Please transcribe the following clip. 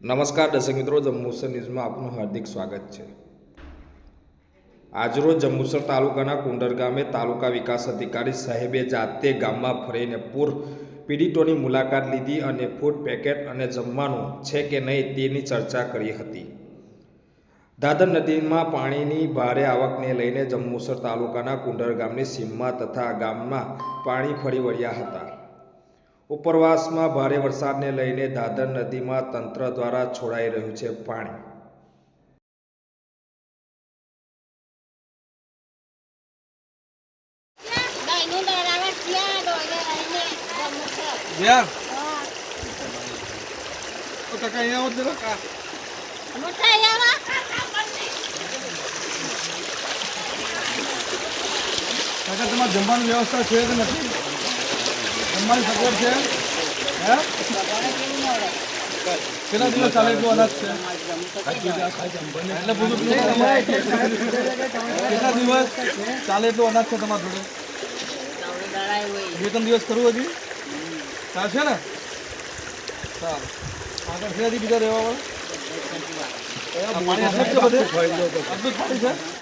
નમસ્કાર દર્શક મિત્રો જંબુસર ન્યૂઝમાં આપનું હાર્દિક સ્વાગત છે. આજરોજ જંબુસર તાલુકાના કુંડર ગામે તાલુકા વિકાસ અધિકારી સાહેબે જાતે ગામમાં ફરીને પૂર પીડિતોની મુલાકાત લીધી અને ફૂડ પેકેટ અને જમવાનું છે કે નહીં તેની ચર્ચા કરી હતી. દાદર નદીમાં પાણીની ભારે આવકને લઈને જંબુસર તાલુકાના કુંડર ગામની સીમમાં તથા ગામમાં પાણી ફરી વળ્યા હતા. ઉપરવાસમાં ભારે વરસાદને લઈને દાદર નદીમાં તંત્ર દ્વારા છોડાઈ રહ્યું છે પાણી. તમારે જમવાની વ્યવસ્થા છે કે નથી? જમવાની સગવડ છે, હે? કેટલા દિવસ ચાલે એટલું અનાજ છે? એટલે પૂછું કેટલા દિવસ ચાલે એટલું અનાજ છે તમારા જોડે? બે ત્રણ દિવસ કરવું હજી? ચાલશે ને? સારું આગળ બીજા રહેવા વાળા? પાણી પાણી છે?